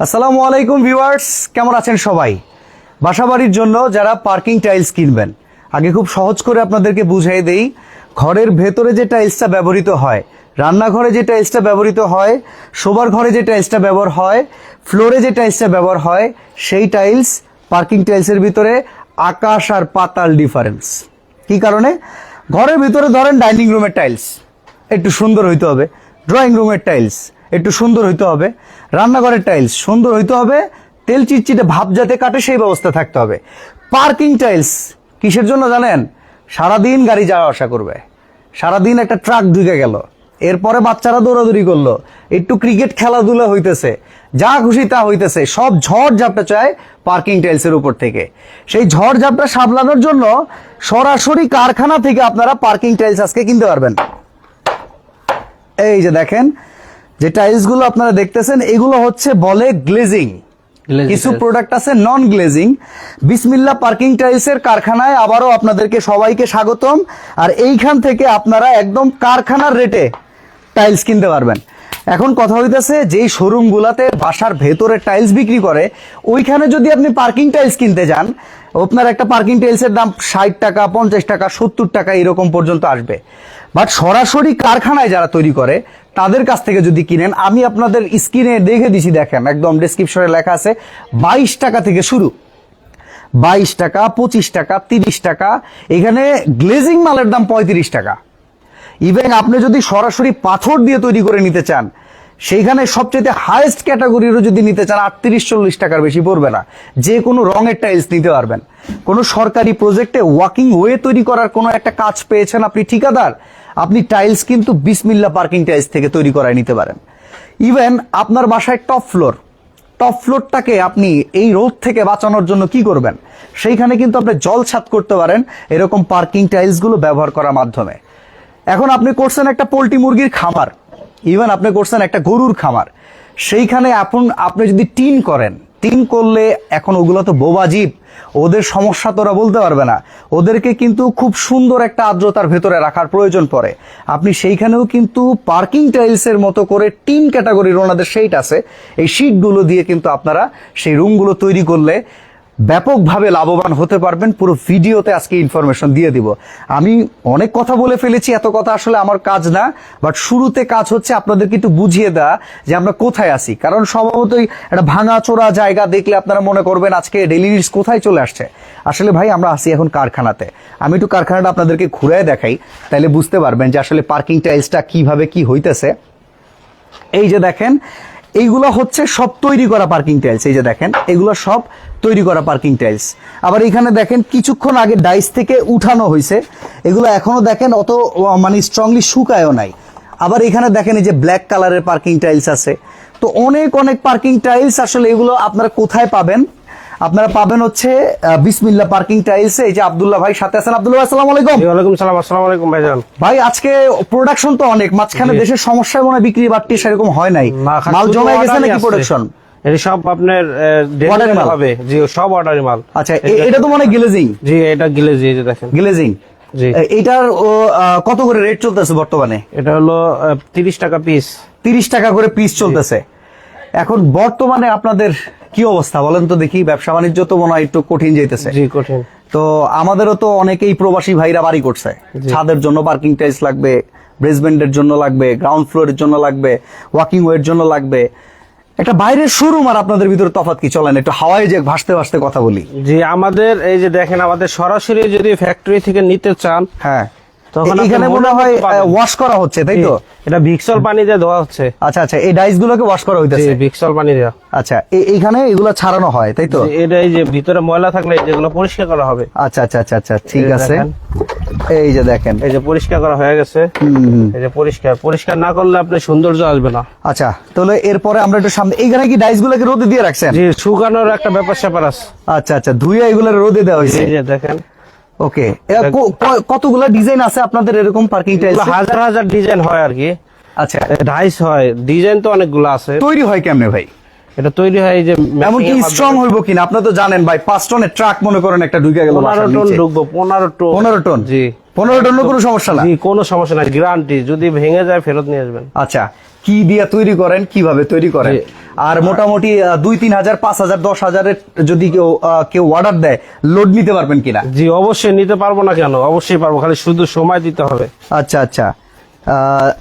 আসসালামু আলাইকুম ভিউয়ার্স, কেমন আছেন সবাই? বাসাবাড়ির জন্য যারা পার্কিং টাইলস কিনবেন, আগে খুব সহজ করে আপনাদেরকে বুঝিয়ে দেই, ঘরের ভেতরে যে টাইলসটা ব্যবহৃত হয়, রান্নাঘরে যে টাইলসটা ব্যবহৃত হয়, শোবার ঘরে যে টাইলসটা ব্যবহার হয়, ফ্লোরে যে টাইলসটা ব্যবহার হয়, সেই টাইলস পার্কিং টাইলসের ভিতরে আকাশ আর পাতাল ডিফারেন্স। কি কারণে? ঘরের ভিতরে ধরেন ডাইনিং রুমের টাইলস, একটু সুন্দর হইতে হবে। ড্রয়িং রুমের টাইলস একটু সুন্দর হইতে হবে। রান্নাঘরের টাইলস সুন্দর হইতে হবে। তেল চিটচিটে ভাব যাতে কাটে, সেই ব্যবস্থা থাকতে হবে। পার্কিং টাইলস কিসের জন্য জানেন? সারাদিন গাড়ি যাওয়া আসা করবে। সারাদিন একটা ট্রাক ঢুকে গেল। এরপরে বাচ্চারা দৌড়াদৌড়ি করল। একটু ক্রিকেট খেলাধুলা হইতেছে। যা খুশি তা হইতেছে। সব ঝড় ঝাপটা চায় পার্কিং টাইলসের উপর থেকে। সেই ঝড় ঝাপটা সামলানোর জন্য সরাসরি কারখানা থেকে আপনারা পার্কিং টাইলস আজকে কিনতে পারবেন। এই যে দেখেন যে টাইলসগুলো আপনারা দেখতেছেন এগুলো হচ্ছে বলে গ্লেজিং কিছু প্রোডাক্ট আছে non glazing Bismillah parking tiles এর কারখানায় আবারও আপনাদেরকে সবাইকে স্বাগতম। আর এইখান থেকে আপনারা একদম কারখানার রেটে টাইলস কিনতে পারবেন। এখন কথা হইতেছে যেই শোরুম গুলাতে বাসার ভেতরে টাইলস বিক্রি করে ওইখানে যদি আপনি পার্কিং টাইলস কিনতে যান আপনার একটা পার্কিং টাইলসের দাম ষাট টাকা পঞ্চাশ টাকা সত্তর টাকা এরকম পর্যন্ত আসবে। বাট সরাসরি কারখানায় যারা তৈরি করে তাদের কাছ থেকে যদি কিনেন, আমি আপনাদের স্ক্রিনে দেখে দিছি, দেখেন, একদম ডেসক্রিপশনে লেখা আছে, বাইশ টাকা থেকে শুরু। বাইশ টাকা, পঁচিশ টাকা, তিরিশ টাকা, এখানে গ্লেজিং মালের দাম পঁয়ত্রিশ টাকা। ইভেন আপনি যদি সরাসরি পাথর দিয়ে তৈরি করে নিতে চান, সেইখানে সবচেয়ে হাইয়েস্ট ক্যাটাগরিরও যদি নিতে চান, আটত্রিশ চল্লিশ টাকার বেশি পড়বে না। যে কোনো রঙের টাইলস নিতে পারবেন। কোনো সরকারি প্রজেক্টে ওয়াকিং ওয়ে তৈরি করার কোনো একটা কাজ পেয়েছেন আপনি ঠিকাদার আপনি টাইলস কিন্তু বিসমিল্লা পার্কিং টাইলস থেকে তৈরি করায় নিতে পারেন। ইভেন আপনার বাসায় টপ ফ্লোর টপ ফ্লোরটাকে আপনি এই রোদ থেকে বাঁচানোর জন্য কি করবেন? সেইখানে কিন্তু আপনি জল ছাদ করতে পারেন, এরকম পার্কিং টাইলসগুলো ব্যবহার করার মাধ্যমে। এখন আপনি করছেন একটা পোলট্রি মুরগির খামার ইভেন আপনি করছেন একটা গরুর খামার। সেইখানে আপন আপনি যদি টিন করেন টিন করলে এখন ওগুলো তো বোবা জীব। ওদের সমস্যা তোরা বলতে পারবে না। ওদেরকে কিন্তু খুব সুন্দর একটা আর্দ্রতার ভেতরে রাখার প্রয়োজন পড়ে। আপনি সেইখানেও কিন্তু পার্কিং টাইলসের মতো করে টিন ক্যাটাগরির ওনাদের সেইট আছে। এই শিটগুলো দিয়ে কিন্তু আপনারা সেই রুমগুলো তৈরি করলে ব্যাপকভাবে লাভবান হতে পারবেন। পুরো ভিডিওতে আজকে ইনফরমেশন দিয়ে দিব। আমি অনেক কথা বলে ফেলেছি, এত কথা আসলে আমার কাজ না বাট শুরুতে কাজ হচ্ছে আপনাদেরকে একটু বুঝিয়ে দেওয়া যে আমরা কোথায় আছি। কারণ স্বভাবতই একটা ভাঙা চোরা জায়গা দেখলে আপনারা মনে করবেন আজকে ডেলি নিডস কোথায় চলে আসছে। আসলে ভাই, আমরা আছি এখন কারখানাতে। আমি একটু কারখানাটা আপনাদেরকে ঘুরে দেখাই, তাহলে বুঝতে পারবেন যে আসলে পার্কিং টাইলসটা কীভাবে কি হইতেছে। এই যে দেখেন, এইগুলো হচ্ছে সব তৈরি করা পার্কিং টাইলস এই যে দেখেন, এগুলো সব তৈরি করা পার্কিং টাইলস। আবার এখানে দেখেন কিছুক্ষণ আগে ডাইস থেকে উঠানো হয়েছে। এগুলো এখনও দেখেন অত মানে স্ট্রংলি শুকায়ও নাই। আবার এখানে দেখেন এই যে ব্ল্যাক কালারের পার্কিং টাইলস আছে। তো অনেক অনেক পার্কিং টাইলস আসলে এগুলো আপনারা কোথায় পাবেন? আপনারা পাবেন হচ্ছে বিসমিল্লা পার্কিং টাইলস এই যে আব্দুল্লাহ ভাই সাথে আছেন। আব্দুল্লাহ আসসালামু আলাইকুম। জি, ওয়ালাইকুম সালাম। আসসালামু আলাইকুম ভাইজান। ভাই আজকে প্রোডাকশন তো অনেক। মাঝখানে দেশের সমস্যায় মনে হয় বিক্রি বাড়তি সেরকম হয় নাই। মাল জমে গেছে নাকি প্রোডাকশন এটা সব আপনার Order মাল? হবে। জি সব অর্ডারি মাল আচ্ছা এটা তো মানে গ্লেজিং জি এটা গিলে এই যে দেখেন। গ্লেজিং এটার কত করে রেট চলতেছে বর্তমানে? এটা হলো তিরিশ টাকা পিস তিরিশ টাকা করে পিস চলতেছে। এখন বর্তমানে আপনাদের কি অবস্থা বলেন তো দেখি ব্যবসা বাণিজ্য তো মনে হয় একটু কঠিন যাইতেছে। জি কঠিন। তো আমাদেরও তো অনেকেই প্রবাসী ভাইরা বাড়ি করছে। ছাদের জন্য পার্কিং টাইলস লাগবে বেসমেন্টের জন্য লাগবে গ্রাউন্ড ফ্লোরের জন্য লাগবে ওয়াকিং ওয়ের জন্য লাগবে। একটা বাইরের শোরুম আর আপনাদের ভিতরে তফাৎ কি? চলেন একটু হাওয়ায় যে ভাসতে ভাসতে কথা বলি। জি আমাদের এই যে দেখেন আমাদের সরাসরি যদি ফ্যাক্টরি থেকে নিতে চান হ্যাঁ। তখন এখানে মনে হয় ওয়াশ করা হচ্ছে তাই তো? এটা ভিক্সল পানি দিয়ে ধোয়া হচ্ছে। আচ্ছা আচ্ছা এই ডাইস গুলোকে ওয়াশ করা হইতেছে। ভিক্সল পানি দেওয়া আচ্ছা এইখানে এগুলো ছাড়ানো হয় তাই তো? এটা এই যে ভিতরে ময়লা থাকলে যেগুলো পরিষ্কার করা হবে। আচ্ছা আচ্ছা আচ্ছা আচ্ছা ঠিক আছে। এই যে দেখেন। এই যে পরিষ্কার করা হয়ে গেছে। এই যে পরিষ্কার। পরিষ্কার না করলে আপনি সৌন্দর্য আসবে না। আচ্ছা তাহলে এরপরে আমরা একটু সামনে এইখানে কি ডাইস গুলোকে রোদে দিয়ে রাখছেন? জি শুকানোর একটা ব্যাপার স্যাপার আছে। আচ্ছা আচ্ছা ধুয়ে এগুলো রোদে দেওয়া হয়েছে। এই যে দেখেন। ওকে কতগুলো ডিজাইন আছে আপনাদের এরকম পার্কিং টাইলস হাজার হাজার ডিজাইন হয় আর কি। আচ্ছা। ডাইস হয় ডিজাইন তো অনেকগুলো আছে। তৈরি হয় কেমনে ভাই? এটা তৈরি হয় যে এমনকি স্ট্রং হইব কিনা আপনি তো জানেন ভাই পাঁচ টনের ট্রাক মনে করেন একটা ঢুকে গেল পনেরো টন ঢুকবো পনেরো টন। পনেরো টন? জি। পনেরো টন কোনো সমস্যা না? কোনো সমস্যা নাই গ্যারান্টি যদি ভেঙে যায় ফেরত নিয়ে আসবেন। আচ্ছা কি দিয়ে তৈরি করেন কীভাবে তৈরি করেন? আর মোটামুটি দুই তিন হাজার পাঁচ হাজার দশ হাজারের যদি কেউ কেউ অর্ডার দেয় লোড নিতে পারবেন কিনা? জি অবশ্যই নিতে পারব না কেন? অবশ্যই পারব খালি শুধু সময় দিতে হবে। আচ্ছা আচ্ছা।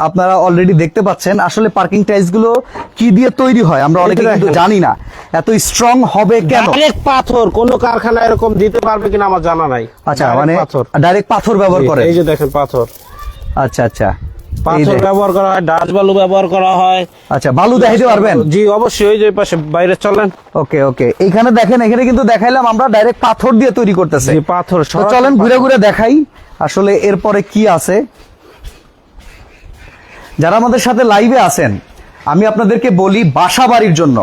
আপনারা অলরেডি দেখতে পাচ্ছেন। আসলে পার্কিং টাইলসগুলো কি দিয়ে তৈরি হয়? আমরা অনেকে কিন্তু জানি না। এত স্ট্রং হবে কেন? ডাইরেক্ট পাথর কোন কারখানা এরকম দিতে পারবে কিনা আমার জানা নাই। আচ্ছা মানে ডাইরেক্ট পাথর ব্যবহার করে এই যে দেখেন পাথর। আচ্ছা আচ্ছা। পাথর ব্যবহার করা হয় বালু ব্যবহার করা হয়। আচ্ছা বালু দেখাইতে পারবেন? জি অবশ্যই ওই যে পাশে বাইরে চলেন। ওকে ওকে। এইখানে দেখেন এখানে কিন্তু দেখাইলাম আমরা ডাইরেক্ট পাথর দিয়ে তৈরি করতেছে। পাথর চলেন ঘুরে ঘুরে দেখাই। আসলে এরপরে কি আছে? যারা আমাদের সাথে লাইভে আছেন আমি আপনাদেরকে বলি বাসা বাড়ির জন্য।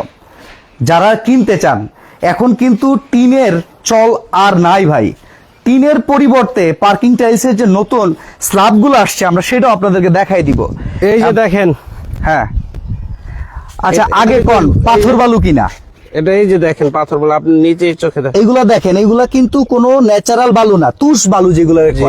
যারা কিনতে চান এখন কিন্তু টিনের চল আর নাই ভাই। টিনের পরিবর্তে পার্কিং টাইলসের যে নতুন স্ল্যাবগুলো আসছে আমরা সেটাও আপনাদেরকে দেখাই দিব। এই যে দেখেন। হ্যাঁ। আচ্ছা আগে কোন? পাথর বালু কিনা? এটা এই যে দেখেন পাথর বালু আপনি নিচেই চোখে দেখেন এইগুলা দেখেন এইগুলা কিন্তু কোনো ন্যাচারাল বালু না তুষ বালু যেগুলো জি।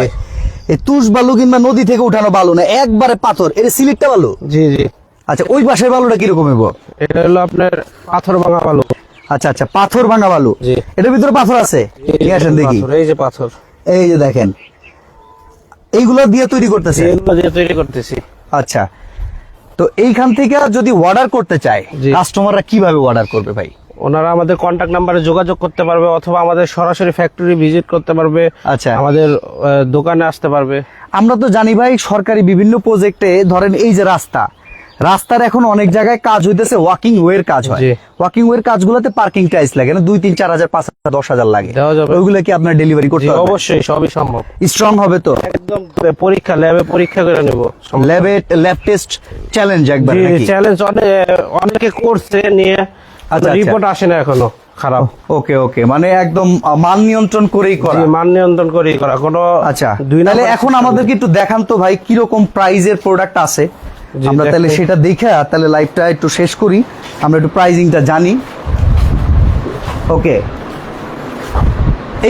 এই তুষ বালু কিংবা নদী থেকে উঠানো বালু না একবারে পাথর। এটা সিলেক্টটা বালু? জি জি। আচ্ছা ওই পাশের বালুটা কীরকম হইব? এটা হলো আপনার পাথর ভাঙা বালু। আচ্ছা আচ্ছা পাথর ভাঙা বালু। জি। এটার ভিতরে পাথর আছে? নিয়ে আসেন দেখি। পাথর, এই যে পাথর। এই যে দেখেন। এইগুলো দিয়ে তৈরি করতেছে এগুলো দিয়ে তৈরি করতেছি। আচ্ছা। তো এইখান থেকে যদি অর্ডার করতে চায়। কাস্টমাররা কীভাবে অর্ডার করবে ভাই? ওনারা আমাদের কন্ট্যাক্ট নাম্বারে যোগাযোগ করতে পারবে অথবা আমাদের সরাসরি ফ্যাক্টরি ভিজিট করতে পারবে আচ্ছা। আমাদের দোকানে আসতে পারবে। আমরা তো জানি ভাই সরকারি বিভিন্ন প্রজেক্টে ধরেন এই যে রাস্তা রাস্তার এখন অনেক জায়গায় কাজ হইতেছে ওয়াকিং ওয়ের কাজ হয়। ওয়াকিং ওয়ের কাজগুলোতে পার্কিং টাইলস লাগে না দুই তিন চার হাজার পাঁচ হাজার দশ হাজার লাগে। ওইগুলো কি আপনার ডেলিভারি করতে হবে? অবশ্যই সবই সম্ভব। স্ট্রং হবে তো? একদম পরীক্ষা ল্যাবে পরীক্ষা করে নেব। ল্যাবে ল্যাব টেস্ট চ্যালেঞ্জ একবার নাকি? চ্যালেঞ্জ অনেকে করছে নিয়ে আচ্ছা। রিপোর্ট আসে না এখনও খারাপ। ওকে ওকে মানে একদম মান নিয়ন্ত্রণ করেই করা। মান নিয়ন্ত্রণ করেই করা কোনো আচ্ছা দুই নাম্বার এখন আমাদেরকে একটু দেখান তো ভাই কীরকম প্রাইজের প্রোডাক্ট আছে। আমরা তাহলে সেটা দেখে তাহলে লাইভটা একটু শেষ করি। আমরা একটু প্রাইজিংটা জানি। ওকে।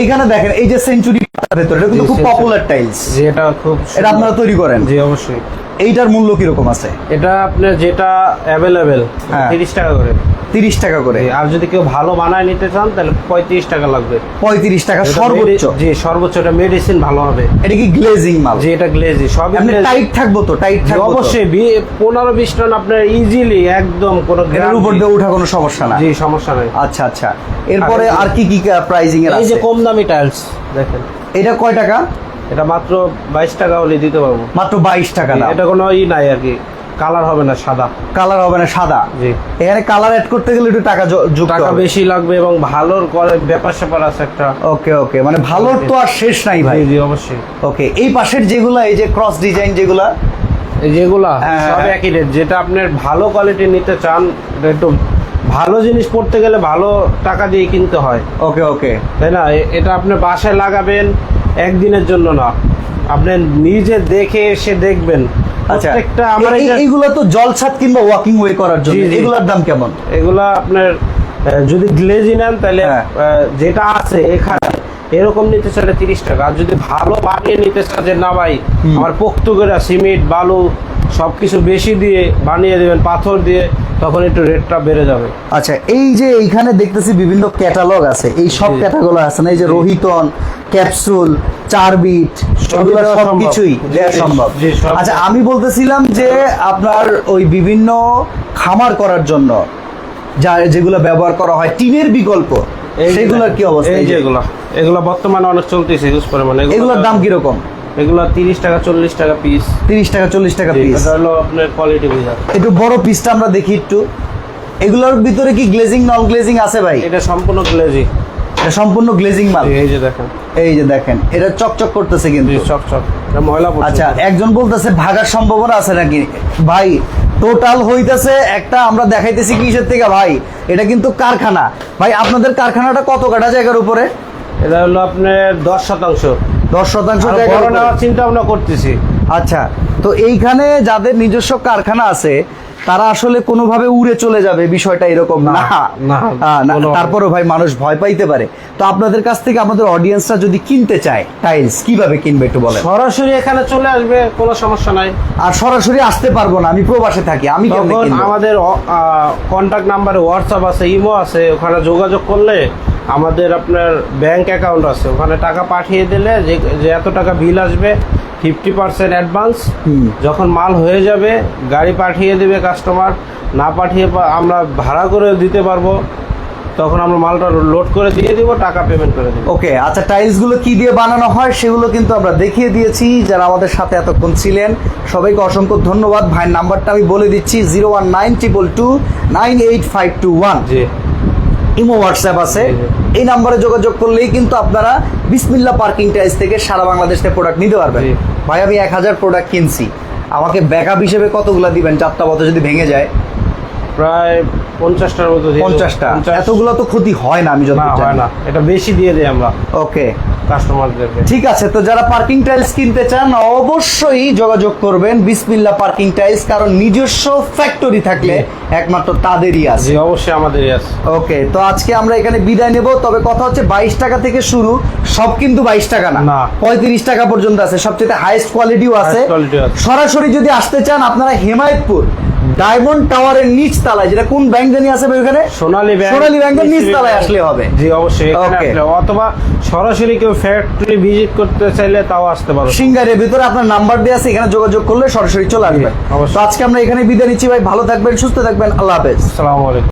এইখানে দেখেন এই যে সেঞ্চুরি ভেতরে এটা কিন্তু খুব পপুলার টাইলস এটা খুব এটা আপনারা তৈরি করেন। জি অবশ্যই। এইটার মূল্য কীরকম আছে? এটা আপনার যেটা অ্যাভেলেবেল। তিরিশ টাকা করে। তিরিশ টাকা করে। আর যদি কেউ ভালো বানায় নিতে চান তাহলে পঁয়ত্রিশ টাকা লাগবে। পঁয়ত্রিশ টাকা সর্বোচ্চ। জি সর্বোচ্চ এটা মেডিসিন ভালো হবে। এটা কি গ্লেজিং মাল? যে এটা গ্লেজি আপনি টাইট থাকব তো টাইট থাকব অবশ্যই পনেরো বিশ টন আপনার ইজিলি একদম কোনো guarantee- উপর দিয়ে ওঠা কোনো সমস্যা না। জি সমস্যা নাই। আচ্ছা আচ্ছা। এরপরে আর- আর কি কি প্রাইজিং এর এই যে কম দামি টাইলস দেখেন। এটা কয় টাকা? এটা মাত্র বাইশ টাকা হলে দিতে পারব। মাত্র বাইশ টাকা দাম। এটা কোনো ই নাই আর কি কালার হবে না সাদা। কালার হবে না সাদা। জি। এখানে কালার অ্যাড করতে গেলে একটু টাকা টাকা বেশি লাগবে এবং ভালোর করে ব্যাপার স্যাপার আছে একটা। ওকে ওকে। মানে ভালোর তো আর শেষ নাই ভাই। জি অবশ্যই। ওকে এই পাশের যেগুলা এই যে ক্রস ডিজাইন যেগুলা? এই যেগুলা হ্যাঁ, সব হ্যাঁ। একই রেট যেটা আপনার ভালো কোয়ালিটি নিতে চান একটু ভালো জিনিস পড়তে গেলে ভালো টাকা দিয়ে কিনতে হয়। ওকে ওকে। তাই না? এটা আপনি বাসায় লাগাবেন একদিনের জন্য না আপনি নিজে দেখে এসে দেখবেন আচ্ছা প্রত্যেকটা আমার এইগুলো তো জলছাদ কিংবা ওয়াকিং ওয়ে করার জন্য। এগুলোর দাম কেমন এগুলা আপনার যদি গ্লেজি নেন তাহলে হ্যাঁ। যেটা আছে এখানে এরকম নিতে চাইলে তিরিশ টাকা। আর যদি ভালো বানিয়ে নিতে চান যে না ভাই আমার পোক্ত সিমেন্ট বালু সবকিছু বেশি দিয়ে বানিয়ে দেবেন পাথর দিয়ে তখন একটু রেটটা বেড়ে যাবে। আচ্ছা এই যে এইখানে দেখতেছি বিভিন্ন ক্যাটালগ আছে। এই সব জি। ক্যাটাগরি আছে না? এই যে রোহিতন ক্যাপসুল চার বিট এগুলো সব সম্ভব। কিছুই সম্ভব। আচ্ছা আমি বলতেছিলাম যে আপনার ওই বিভিন্ন খামার করার জন্য যা যেগুলো ব্যবহার করা হয় টিনের বিকল্প সেগুলোর কি অবস্থা? এই যে এগুলা বর্তমানে অনেক চলতেছে ইউজ পরিমাণে এগুলোর দাম কীরকম? এগুলা তিরিশ টাকা চল্লিশ টাকা পিস তিরিশ টাকা চল্লিশ টাকা পিস এটা হলো আপনার কোয়ালিটি বুঝা একটু বড় পিসটা আমরা দেখি একটু। এগুলোর ভিতরে কি গ্লেজিং নন গ্লেজিং আছে ভাই? এটা সম্পূর্ণ গ্লেজিং এটা সম্পূর্ণ গ্লেজিং মাল। এই যে দেখেন। এই যে দেখেন এটা চকচক করতেছে কিন্তু। জি, চক চক এটা ময়লা পড়ছে। আচ্ছা একজন বলতেছে ভাগার সম্ভাবনা আছে নাকি? ভাই টোটাল হইতেছে একটা আমরা দেখাইতেছি কিসের থেকে ভাই? এটা কিন্তু কারখানা। ভাই আপনাদের কারখানাটা কত কাটা জায়গার উপরে? এটা হলো আপনার দশ শতাংশ। দশ শতাংশ চিন্তা ভাবনা করতেছি। আচ্ছা তো এইখানে যাদের নিজস্ব কারখানা আছে তারা আসলে কোনোভাবে উড়ে চলে যাবে বিষয়টা এরকম না। না, আহ, না, তারপরও ভাই মানুষ ভয় পাইতে পারে। তো আপনাদের কাছ থেকে আমাদের অডিয়েন্সরা যদি কিনতে চায় টাইলস কীভাবে কিনবে একটু বলেন? সরাসরি এখানে চলে আসবে কোনো সমস্যা নাই। আর সরাসরি আসতে পারব না আমি প্রবাসে থাকি আমি আমাদের কন্ট্যাক্ট নাম্বারে হোয়াটসঅ্যাপ আছে ইমো আছে ওখানে যোগাযোগ করলে আমাদের আপনার ব্যাংক অ্যাকাউন্ট আছে। ওখানে টাকা পাঠিয়ে দিলে যে এত টাকা বিল আসবে ফিফটি পার্সেন্ট অ্যাডভান্স। যখন মাল হয়ে যাবে গাড়ি পাঠিয়ে দেবে কাস্টমার না পাঠিয়ে আমরা ভাড়া করে দিতে পারব তখন আমরা মালটা লোড করে দিয়ে দিব টাকা পেমেন্ট করে দিব। ওকে আচ্ছা টাইলসগুলো কি দিয়ে বানানো হয় সেগুলো কিন্তু আমরা দেখিয়ে দিয়েছি। যারা আমাদের সাথে এতক্ষণ ছিলেন সবাইকে অসংখ্য ধন্যবাদ। ভাইয়ের নাম্বারটা আমি বলে দিচ্ছি zero one nine triple two nine eight five two one জি। ইমো হোয়াটসঅ্যাপ আছে। এই নাম্বারে যোগাযোগ করলেই কিন্তু আপনারা বিসমিল্লা পার্কিং টাইলস থেকে সারা বাংলাদেশ থেকে প্রোডাক্ট নিতে পারবেন। ভাই আমি এক হাজার প্রোডাক্ট কিনছি। আমাকে ব্যাকআপ হিসেবে কতগুলো দিবেন? চারটা পথে যদি ভেঙে যায়। প্রায় পঞ্চাশটার মতো পঞ্চাশটা? এতগুলো তো ক্ষতি হয় না আমি যত হয় না। এটা বেশি দিয়ে দিই আমরা ওকে। কাস্টমারদেরকে। ঠিক আছে তো যারা পার্কিং টাইলস কিনতে চান অবশ্যই যোগাযোগ করবেন বিসমিল্লা পার্কিং টাইলস কারণ নিজস্ব ফ্যাক্টরি থাকলে একমাত্র তাদেরই আছে। অবশ্যই আমাদেরই আছে। ওকে তো আজকে আমরা এখানে বিদায় নেব তবে কথা হচ্ছে বাইশ টাকা থেকে শুরু সব কিন্তু বাইশ টাকা না। পঁয়ত্রিশ টাকা পর্যন্ত আছে সবচেয়ে হাইস্ট কোয়ালিটিও আছে। সরাসরি যদি আসতে চান আপনারা হেমায়তপুর ডায়মন্ড টাওয়ারের নিচ তলায় যেটা কোন ব্যাংক জানি আছে ওখানে? সোনালী ব্যাংক সোনালী ব্যাংকের নিচ তালায় আসলে হবে। জি অবশ্যই অথবা সরাসরি কেউ ফ্যাক্টরি ভিজিট করতে চাইলে তাও আসতে পারো। সিঙ্গারের ভিতরে আপনার নাম্বার দেওয়া আছে এখানে যোগাযোগ করলে সরাসরি চলে আসবেন অবশ্যই। তো আজকে আমরা এখানে বিদায় নিচ্ছি ভাই ভালো থাকবেন সুস্থ থাকবেন আল্লাহ হাফেজ। আসসালামু আলাইকুম।